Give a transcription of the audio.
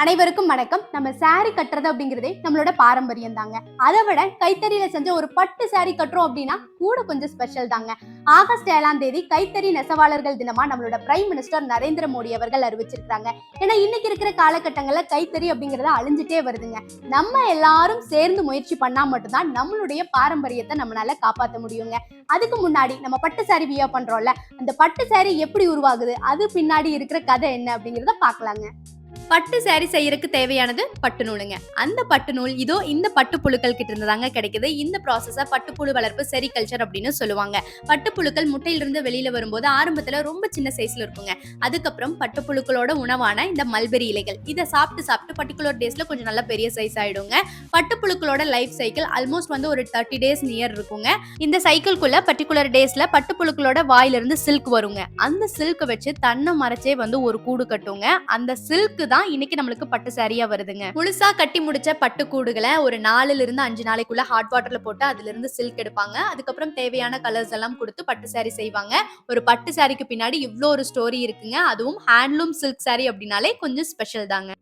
அனைவருக்கும் வணக்கம். நம்ம சாரி கட்டுறது அப்படிங்கிறதே நம்மளோட பாரம்பரியம் தாங்க. அதை விட கைத்தறியில செஞ்ச ஒரு பட்டு சாரி கட்டுறோம் அப்படின்னா கூட கொஞ்சம் ஸ்பெஷல் தாங்க. ஆகஸ்ட் ஏழாம் தேதி கைத்தறி நெசவாளர்கள் தினமா நம்மளோட பிரைம் மினிஸ்டர் நரேந்திர மோடி அவர்கள் அறிவிச்சிருக்காங்க ஏன்னா இன்னைக்கு இருக்கிற காலகட்டங்கள்ல கைத்தறி அப்படிங்கறத அழிஞ்சிட்டே வருதுங்க. நம்ம எல்லாரும் சேர்ந்து முயற்சி பண்ணா மட்டும்தான் நம்மளுடைய பாரம்பரியத்தை நம்மளால காப்பாற்ற முடியுங்க. அதுக்கு முன்னாடி நம்ம பட்டு சாரி வியா பண்றோம்ல அந்த பட்டு சாரி எப்படி உருவாகுது அது பின்னாடி இருக்கிற கதை என்ன அப்படிங்கறத பார்க்கலாங்க. பட்டு சாரி செய்யறதுக்கு தேவையானது பட்டு நூலுங்க. அந்த பட்டு நூல் இதோ இந்த பட்டு புழுக்கள் கிட்ட இருந்து தாங்க கிடைக்குது. இந்த ப்ராசஸ பட்டுப்புழு வளர்ப்பு செரிகல்ச்சர் அப்படின்னு சொல்லுவாங்க. பட்டுப்புழுக்கள் முட்டையிலிருந்து வெளியில வரும்போது ஆரம்பத்துல ரொம்ப சின்ன சைஸ்ல இருக்குங்க. அதுக்கப்புறம் பட்டுப்புழுக்களோட உணவான இந்த மல்பெரி இலைகள். இதை சாப்பிட்டு சாப்பிட்டு பர்டிகுலர் டேஸ்ல கொஞ்சம் நல்லா பெரிய சைஸ் ஆயிடுங்க. பட்டுப்புழுக்களோட லைஃப் சைக்கிள் ஆல்மோஸ்ட் வந்து ஒரு தேர்ட்டி டேஸ் நியர் இருக்குங்க. இந்த சைக்கிள்குள்ள பர்டிகுலர் டேஸ்ல பட்டுப்புழுக்களோட வாயிலிருந்து சில்க் வருங்க. அந்த சில்க் வச்சு தன்னை மறைச்சே வந்து ஒரு கூடு கட்டுங்க. அந்த சில்க் தான் இன்னைக்கு நம்மளுக்கு பட்டு சாரியா வருதுங்க. முழுசா கட்டி முடிச்ச பட்டு கூடுகளை ஒரு நாலுல இருந்து அஞ்சு நாளைக்குள்ள ஹாட் வாட்டர்ல போட்டு அதுல இருந்து சில்க் எடுப்பாங்க. அதுக்கப்புறம் தேவையான கலர்ஸ் எல்லாம் கொடுத்து பட்டு சாரி செய்வாங்க. ஒரு பட்டு சாரிக்கு பின்னாடி இவ்வளோ ஒரு ஸ்டோரி இருக்குங்க. அதுவும் ஹேண்ட்லூம் சில்க் சாரி அப்படின்னாலே கொஞ்சம் ஸ்பெஷல் தாங்க.